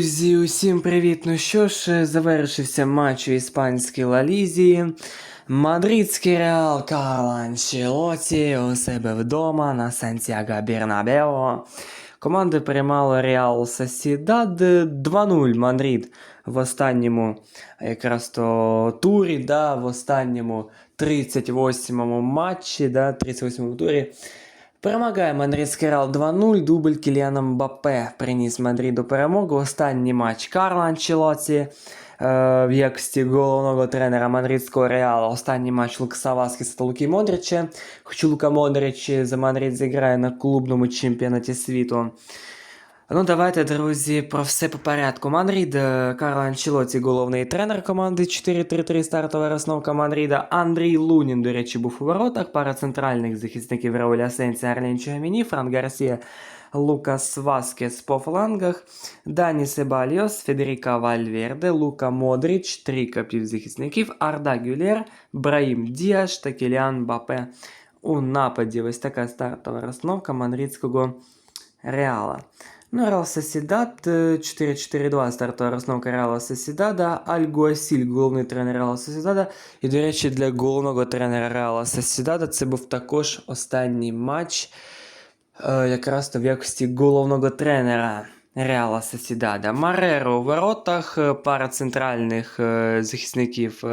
Друзі, усім привіт! Ну що ж, завершився матч у іспанській Лалізі. Мадридський Реал Карло Анчелоті у себе вдома на Сантьяго Бернабео. Команди приймали Реал Сосідад 2-0 Мадрид в останньому якраз то турі, да, в останньому 38-му матчі, да, 38-му турі. Перемагає Мадридський Реал 2-0, дубль Кіліана Мбаппе приніс Мадриду перемогу. Останній матч Карла Анчелоці е, в якості головного тренера Мадридського Реала. Останній матч Лукаса Васкіса та Луки Модрича. Хоч Лука Модрич за Мадрид зіграє на клубному чемпіонаті світу. Ну, давайте, друзі, про все по порядку. Мадрид, е, Карло Анчелоті, головний тренер команди 4-3-3 стартова розновка Мадрида. Андрій Лунін, до речі, був у воротах. Пара центральних захисників Рауль Асенсі, Арлен Чуаміні, Фран Гарсія, Лукас Васкес по флангах, Дані Себальос, Федеріка Вальверде, Лука Модріч, трійка півзахисників, Арда Гюлєр, Браїм Діаш та Кіліан Бапе у нападі. Ось така стартова розновка мадридського Реала. Ну, Реал Сосідад, е, 4-4-2 стартова розновка Реала Сосідада, Альгуасіль, головний тренер Реала Сосідада. І, до речі, для головного тренера Реала Сосідада це був також останній матч, е, якраз то в якості головного тренера Реала Сосідада. Мареро у воротах, е, пара центральних захисників.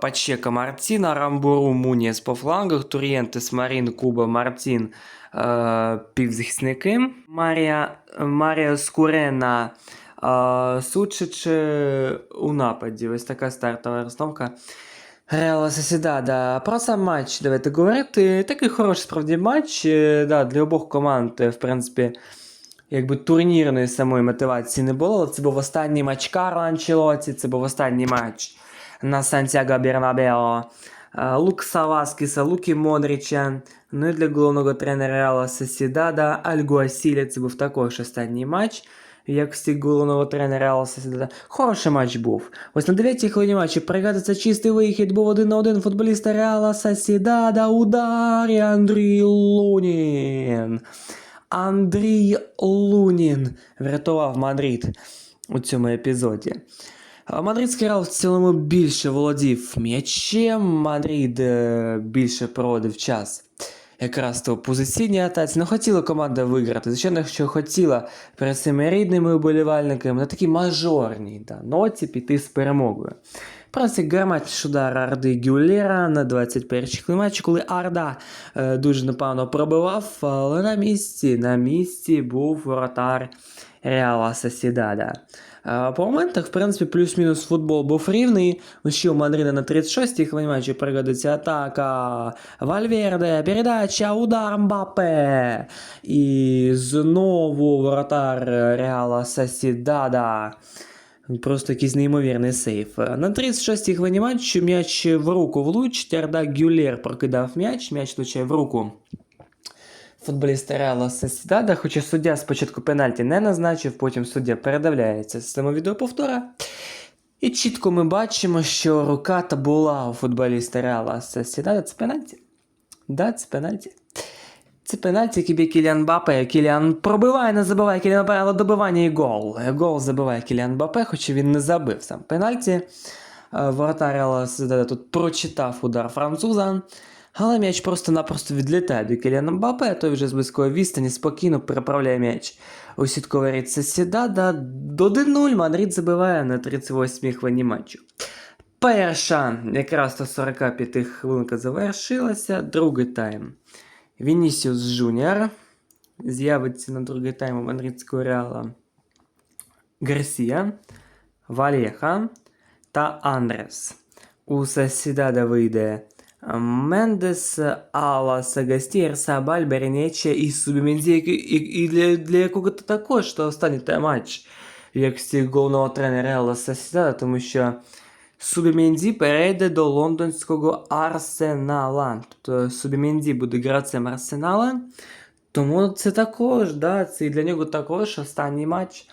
Пачека Мартіна, Рамбуру Муніс по флангах, Турієнтес Марін, Куба Мартін півзахисники. Марія, Марія Скурена Сучич у нападі. Ось така стартова розстановка. Реала Сосідада. Про сам матч давайте говорити. Такий хороший справді матч. Е, Да, для обох команд, е, в принципі, якби турнірної самої мотивації не було. Це був останній матч Карла Анчелоті, це був останній матч на Сантьяго Бернабео. Е, Лукса Луки Модріча. Ну і для головного тренера Реала Сосідада Альгуасіля це був також останній матч. якості головного тренера Реала Сосідада. Хороший матч був. Ось на 9-й хвилині матчу пригадується чистий вихід, був один на один футболіста Реала Сосідада. Удар і Андрій Лунін. Андрій Лунін врятував Мадрид у цьому епізоді. Мадридський Реал в цілому більше володів м'ячем, Мадрид е, більше проводив час. Якраз то позиційній атаці. Не хотіла команда виграти. Звичайно, що хотіла перед цими рідними уболівальниками на такій мажорній да, ноті піти з перемогою. Просто гарматич удар Арди Гюлєра на 21-й хвилині, коли Арда е, дуже напевно пробивав, але на місці, на місці був воротар Реала Сосідада. По моментах, в принципі, плюс-мінус футбол був рівний. Ну, ще у Мадрида на 36-й хвилині пригодиться атака. Вальверде, передача, удар Мбапе. І знову воротар Реала Сосідада. Просто якийсь неймовірний сейф. На 36-й хвилині матчу м'яч в руку влучить. Арда Гюлєр прокидав м'яч, м'яч влучає в руку футболіста Реала Сосідада, хоча суддя спочатку пенальті не назначив, потім суддя передавляється систему відеоповтора. І чітко ми бачимо, що рука та була у футболіста Реала Сосідада. Це пенальті. Да, це пенальті. Це пенальті, який б'є Кіліан Бапе. Кіліан пробиває, не забиває Кіліан Бапе, але добивання і гол. Гол забиває Кіліан Бапе, хоча він не забив сам пенальті. Е, Воротар Реала Сосідада тут прочитав удар француза. Але м'яч просто-напросто відлітає до Кіліана Мбаппе, а той вже з близької відстані спокійно переправляє м'яч. У сітковий рід Сосідада. До 1-0 Мадрид забиває на 38-й хвилині матчу. Перша, якраз то 45 хвилинка завершилася, другий тайм. Вінісіус Джуніор з'явиться на другий тайм у мадридського реала Гарсія, Валєха та Андрес. У Сосідада вийде Мендес, Алла, Сагастір, Сабаль, Беренече і Субіменді, і, для, для якого то також то останній матч, як з головного тренера Реала Сосідада, тому що Субіменді перейде до лондонського Арсенала. Тобто Субіменді буде гравцем Арсенала, тому це також, да, це і для нього також останній матч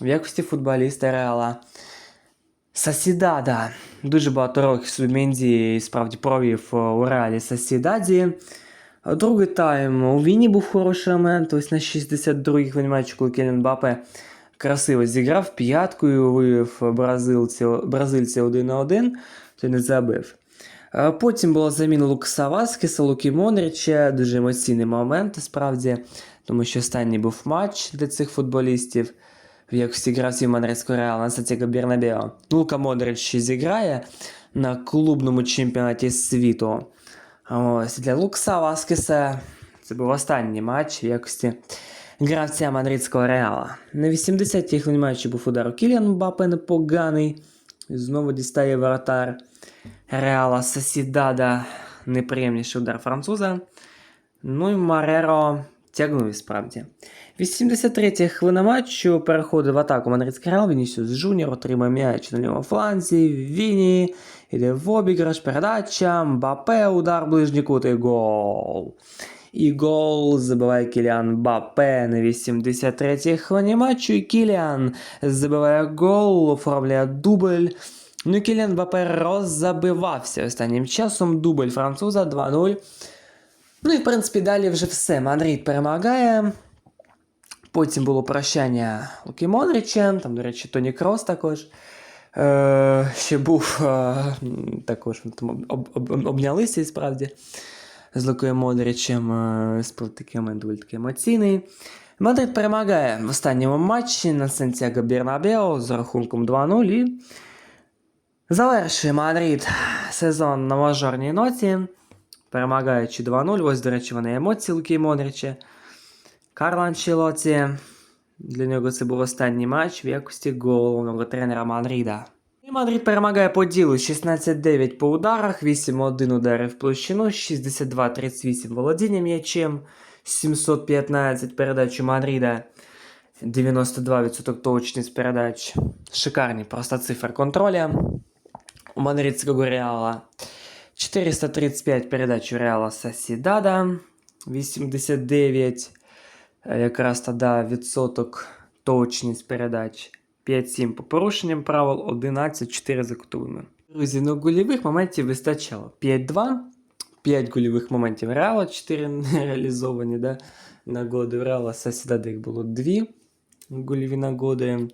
в якості футболіста Реала. Сасідада. Дуже багато років собі Менді справді провів е, у реалі Сасідаді. Другий тайм у Віні був хороший момент. Ось на 62-й хвилині коли Келін Бапе красиво зіграв п'яткою, вивів бразильця, 1 на 1, то не забив. Е, Потім була заміна Лукаса Васкеса, Луки Монріча, дуже емоційний момент, справді, тому що останній був матч для цих футболістів, в якості гравців Мандрецького Реала на Сантьяго Бернабео. Лука Модрич зіграє на клубному чемпіонаті світу. Ось для Лукса Васкеса це був останній матч в якості гравця Мадридського Реала. На 80-й хвилині матчу був удар у Кіліан Мбаппе непоганий. Знову дістає воротар Реала Сосідада. Неприємніший удар француза. Ну і Мареро тягнув і справді. 83 хвилина матчу переходить в атаку Мадридський Реал. Вінісіус Жуніор отримує м'яч на лівому фланзі. Віні йде в обіграш, передача, Мбапе, удар ближній кут і гол. І гол забиває Кіліан Мбапе на 83-й хвилині матчу. І Кіліан забиває гол, оформляє дубль. Ну і Кіліан Мбапе роззабивався останнім часом. Дубль француза 2-0. Ну і в принципі далі вже все. Мадрид перемагає. Потім було прощання Луки Модричем, там, до речі, Тоні Крос також. Е, ще був е, також там об, об, об- обнялися і справді з Лукою Модричем. Е, спорт такий доволі таки емоційний. Мадрид перемагає в останньому матчі на Сантьяго Бернабео з рахунком 2-0 і завершує Мадрид сезон на мажорній ноті, перемагаючи 2-0. Ось, до речі, вони емоції Луки Модрича. Карло Анчелоті. Для нього це був останній матч в якості головного тренера Мадрида. І Мадрид перемагає по ділу 16-9 по ударах, 8-1 удари в площину, 62-38 володіння м'ячем, 715 передач у Мадрида, 92% точність передач. Шикарні просто цифри контроля у мадридського Реала. 435 передач у Реала Сосідада, 89 Е, якраз тоді відсоток точність передач 5-7 по порушенням правил, 11-4 за кутовими. Друзі, ну гольових моментів вистачало. 5-2, 5 гольових моментів Реала, 4 не реалізовані, да? нагоди в Реала Сосідада їх було 2 гольові нагоди,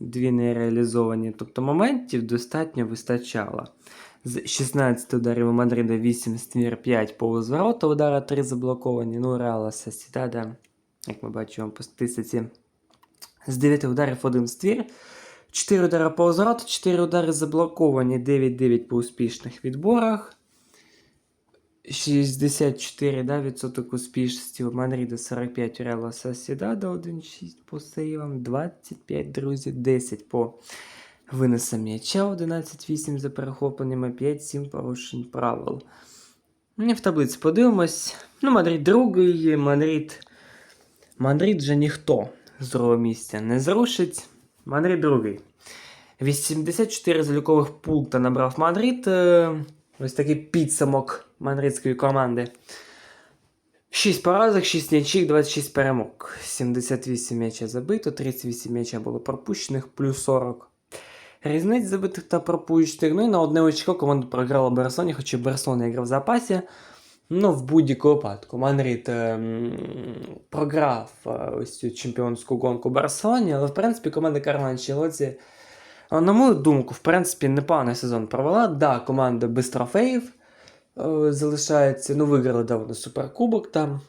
2 не реалізовані. Тобто моментів достатньо вистачало. З 16 ударів у Мадрида 8 ствір 5 повз ворота, удара 3 заблоковані. Ну, Реала Сосідада, як ми бачимо по статистиці, з 9 ударів один ствір. 4 удари по ворота, 4 удари заблоковані, 9-9 по успішних відборах. 64 да, відсоток успішності у Мадрида 45 у Реала Сосідада 1-6 по сейвам, 25, друзі, 10 по винесам м'яча, 11-8 за перехопленнями, 5-7 порушень правил. І в таблиці подивимось. Ну, Мадрид другий, Мадрид. Мадрид вже ніхто з другого місця не зрушить. Мадрид другий. 84 залікових пункта набрав Мадрид. Е, Ось такий підсумок мадридської команди. 6 поразок, 6 нічих, 26 перемог. 78 м'яча забито, 38 м'яча було пропущених, плюс 40. Різниць забитих та пропущених. Ну і на одне очко команда програла Барселоні, хоча Барселона грав в запасі. Ну, в будь-якому випадку. Мадрид ем, програв е, ось цю чемпіонську гонку Барселоні, але в принципі команда Карла Анчелоті, е, на мою думку, в принципі, непоганий сезон провела. Да, команда без трофеїв е, залишається. Ну, виграли давно суперкубок там.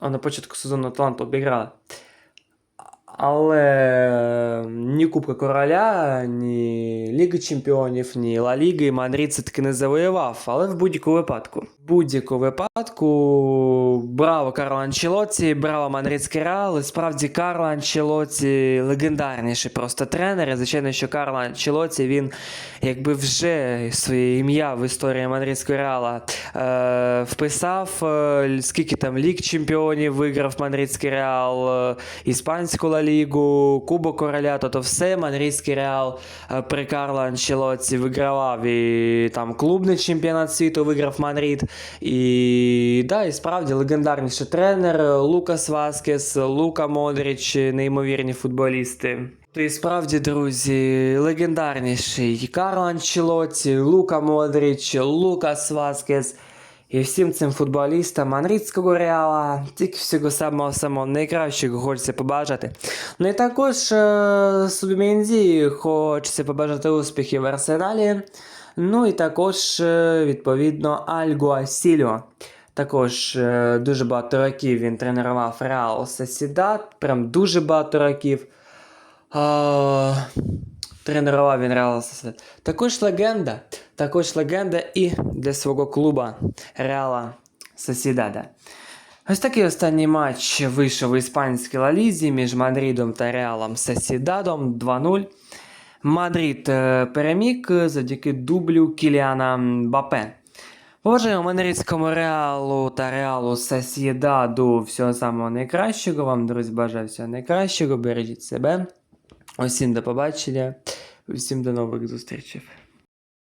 А на початку сезону Атланту обіграли. Але ні Кубка Короля, ні Ліги Чемпіонів, ні Ла Ліги Мадрид це таки не завоював. Але в будь-якому випадку. В будь-якому випадку браво Карло Анчелоті, браво Мадридський Реал. І справді Карло Анчелоті легендарніший просто тренер. І звичайно, що Карло Анчелоті він якби вже своє ім'я в історії Мадридського Реала е, вписав. Е, скільки там ліг чемпіонів виграв Мадридський Реал, е, іспанську Ла Лігу, Кубок Короля, то, то все Мадридський Реал е, при Карло Анчелоті вигравав і там клубний чемпіонат світу виграв Мадрид. І да, і справді легендарніший тренер Лукас Васкес, Лука Модріч, неймовірні футболісти. І справді, друзі, легендарніший Карло Анчелоті, Лука Модріч, Лукас Васкес. І всім цим футболістам мадридського реала тільки всього самого самого найкращого хочеться побажати. Ну і також е, Субіменді хочеться побажати успіхів в Арсеналі. Ну і також, е, відповідно, Альгуасільо. Також е, дуже багато років він тренував Реал Сосідат, прям дуже багато років. А, тренував він Реал Сосідат. Також легенда. Також легенда і для свого клуба Реала Сосідада. Ось такий останній матч вийшов у іспанській Ла Лізі між Мадридом та Реалом Сосідадом 2-0. Мадрид е, переміг завдяки дублю Кіліана Бапе. Побажаємо мадридському реалу та реалу Сосєдаду всього самого найкращого. Вам, друзі, бажаю всього найкращого. Бережіть себе. Усім до побачення. Усім до нових зустрічей.